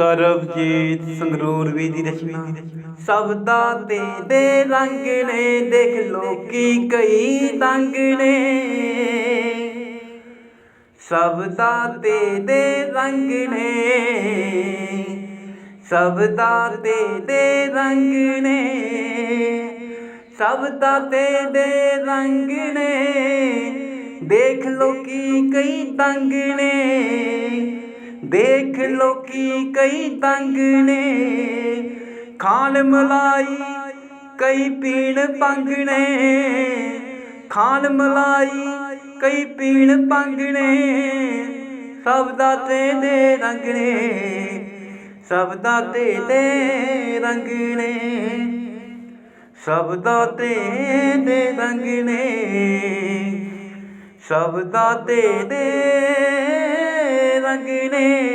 ਸਰਬਜੀਤ ਸੰਗਰੂਰ ਵੀ ਦੀ ਰਚਨਾ। ਸਬਦਾ ਤੇ ਦੇ ਰੰਗ ਨੇ, ਦੇਖ ਲੋਕੀ ਕਈ ਤੰਗ ਨੇ। ਸਬਦਾ ਤੇ ਦੇ ਰੰਗ ਨੇ ਸਬਦਾ ਤੇ ਦੇ ਰੰਗ ਨੇ। ਸਬਦਾ ਤੇ ਦੇ ਰੰਗ ਨੇ, ਦੇਖ ਲੋਕੀ ਕਈ ਤੰਗ ਨੇ। ਦੇਖ ਲੋਕੀ ਕਈ ਤੰਗ ਨੇ। ਖਾਨ ਮਲਾਈ, ਕਈ ਪੀਣ ਪੰਗ ਖਾਲ ਮਲਾਈ, ਕਈ ਪੀਣ ਪੰਗ ਨੇ। ਸਭ ਤੇ ਦੇ ਰੰਗਣੇ ਨੇ। ਸਭ ਤੇ ਦੇ ਰੰਗ ਨੇ। ਸਭ ਦਾ ਤੇ ਦੇ ਰੰਗ ਨੇ। ਤੇ ਦੇ ਰੰਗ ਨੇ